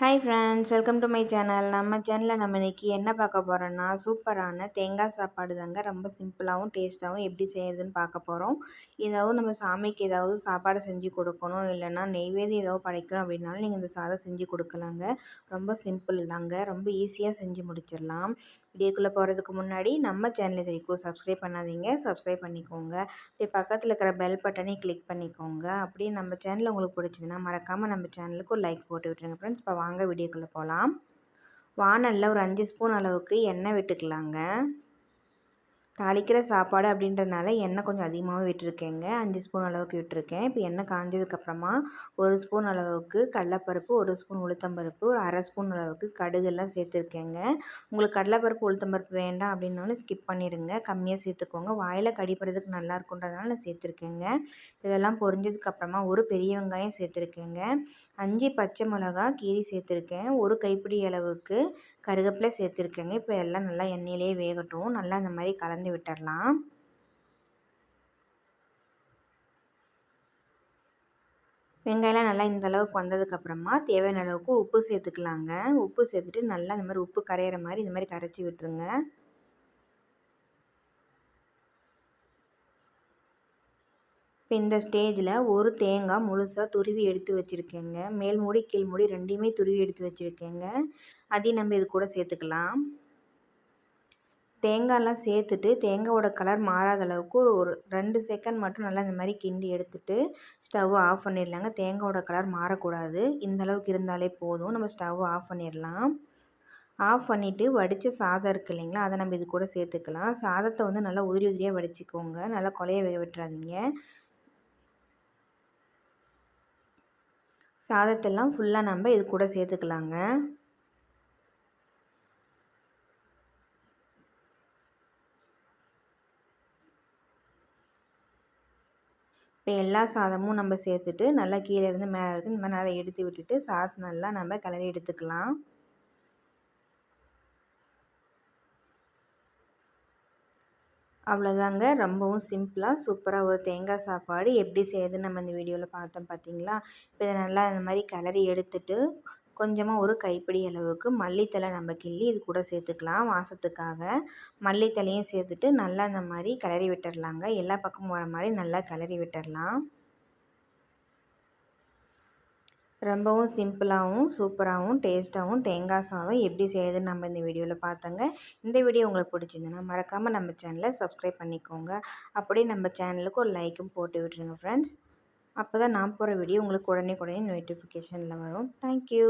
Hi friends welcome to my channel நம்ம சேனலில் நம்ம இன்றைக்கி என்ன பார்க்க போகிறோன்னா சூப்பரான தேங்காய் சாப்பாடு தாங்க. ரொம்ப சிம்பிளாகவும் டேஸ்ட்டாகவும் எப்படி செய்கிறதுன்னு பார்க்க போகிறோம் ஏதாவது நம்ம சாமிக்கு ஏதாவது சாப்பாடு செஞ்சு கொடுக்கணும் இல்லைன்னா நெய்வேதி ஏதாவது படைக்கணும் அப்படின்னாலும் நீங்கள் இந்த சாதம் செஞ்சு கொடுக்கலாங்க. ரொம்ப சிம்பிள் தாங்க. ரொம்ப ஈஸியாக செஞ்சு முடிச்சிடலாம். வீடியோக்குள்ளே போகிறதுக்கு முன்னாடி நம்ம சேனல் இது வரைக்கும் சப்ஸ்கிரைப் பண்ணாதீங்க. சப்ஸ்கிரைப் பண்ணிக்கோங்க. அப்படியே பக்கத்தில் இருக்கிற பெல் பட்டனை கிளிக் பண்ணிக்கோங்க. அப்படியே நம்ம சேனல் உங்களுக்கு பிடிச்சதுன்னா மறக்காமல் நம்ம சேனலுக்கு ஒரு லைக் போட்டு விட்டுருங்க ஃப்ரெண்ட்ஸ் இப்போ வாங்க வீடியோக்குள்ளே போகலாம் வானலில் ஒரு அஞ்சு ஸ்பூன் அளவுக்கு எண்ணெய் விட்டுக்கலாங்க. தாளிக்கிற சாப்பாடு அப்படின்றதுனால எண்ணெய் கொஞ்சம் அதிகமாகவே விட்டுருக்கேங்க. அஞ்சு ஸ்பூன் அளவுக்கு விட்டுருக்கேன். இப்போ எண்ணெய் காஞ்சதுக்கப்புறமா ஒரு ஸ்பூன் அளவுக்கு கடலைப்பருப்பு ஒரு ஸ்பூன் உளுத்தம்பருப்பு ஒரு அரை ஸ்பூன் அளவுக்கு கடுகெல்லாம் சேர்த்துருக்கேங்க. உங்களுக்கு கடலைப்பருப்பு உளுத்தம்பருப்பு வேண்டாம் அப்படின்னாலும் ஸ்கிப் பண்ணிடுங்க. கம்மியாக சேர்த்துக்கோங்க. வாயில் கடிப்படுறதுக்கு நல்லா இருக்குன்றதுனால நான் சேர்த்துருக்கேங்க. இதெல்லாம் பொரிஞ்சதுக்கப்புறமா ஒரு பெரிய வெங்காயம் சேர்த்துருக்கேங்க. அஞ்சு பச்சை மிளகா கீரி சேர்த்துருக்கேன். ஒரு கைப்பிடி அளவுக்கு கருவேப்பிலை சேர்த்துருக்கேங்க. இப்போ எல்லாம் நல்லா எண்ணெயிலே வேகட்டும். நல்லா இந்த மாதிரி கலந்து விட்டுடலாம் வெங்காயம்லாம் நல்லா இந்த அளவுக்கு வந்ததுக்கப்புறமா தேவையான அளவுக்கு உப்பு சேர்த்துக்கலாங்க. உப்பு சேர்த்துட்டு நல்லா இந்த மாதிரி உப்பு கரையிற மாதிரி இந்த மாதிரி கரைச்சி விட்டுருங்க. இப்போ இந்த ஸ்டேஜில் ஒரு தேங்காய் முழுசாக துருவி எடுத்து வச்சுருக்கேங்க. மேல் மூடி கீழ் மூடி ரெண்டையுமே துருவி எடுத்து வச்சுருக்கேங்க. அதையும் நம்ம இது கூட சேர்த்துக்கலாம். தேங்காயெலாம் சேர்த்துட்டு தேங்காயோட கலர் மாறாத அளவுக்கு ஒரு ஒரு ரெண்டு செகண்ட் மட்டும் நல்லா இந்த மாதிரி கிண்டி எடுத்துகிட்டு ஸ்டவ் ஆஃப் பண்ணிடலாங்க. தேங்காயோட கலர் மாறக்கூடாது. இந்த அளவுக்கு இருந்தாலே போதும். நம்ம ஸ்டவ் ஆஃப் பண்ணிடலாம். ஆஃப் பண்ணிவிட்டு வடித்த சாதம் இருக்குது இல்லைங்களா அதை நம்ம இது கூட சேர்த்துக்கலாம். சாதத்தை வந்து நல்லா உதிரி உதிரியாக வடிச்சிக்கோங்க. நல்லா கொலைய வேக விட்டுறாதீங்க. சாதத்தெல்லாம் ஃபுல்லாக நம்ம இது கூட சேர்த்துக்கலாங்க. இப்போ எல்லா சாதமும் நம்ம சேர்த்துட்டு நல்லா கீழே இருந்து மேலே இருந்து இந்த மாதிரி நல்லா எடுத்து விட்டுட்டு சாதம் நல்லா நம்ம கிளறி எடுத்துக்கலாம். அவ்வளோதாங்க. ரொம்பவும் சிம்பிளாக சூப்பராக ஒரு தேங்காய் சாப்பாடு எப்படி செய்யுதுன்னு நம்ம இந்த வீடியோவில் பார்த்தோம் பார்த்தீங்களா? இப்போ இதை நல்லா இந்த மாதிரி கிளறி எடுத்துட்டு கொஞ்சமாக ஒரு கைப்பிடி அளவுக்கு மல்லித்தலை நம்ம கிள்ளி இது கூட சேர்த்துக்கலாம் வாசத்துக்காக. மல்லித்தலையும் சேர்த்துட்டு நல்லா இந்த மாதிரி கிளறி விட்டுடலாங்க எல்லா பக்கமும் வர மாதிரி நல்லா கிளறி விட்டுடலாம் ரொம்பவும் சிம்பிளாகவும் சூப்பராகவும் டேஸ்ட்டாகவும் தேங்காய் சாதம் எப்படி செய்யுதுன்னு நம்ம இந்த வீடியோவில் பார்த்தோங்க. இந்த வீடியோ உங்களுக்கு பிடிச்சிருந்ததுன்னா மறக்காமல் நம்ம சேனலை சப்ஸ்கிரைப் பண்ணிக்கோங்க. அப்படியே நம்ம சேனலுக்கு ஒரு லைக்கும் போட்டு விட்டுருங்க ஃப்ரெண்ட்ஸ் அப்போ தான் நான் போகிற வீடியோ உங்களுக்கு உடனே உடனே நோட்டிஃபிகேஷனில் வரும். தேங்க்யூ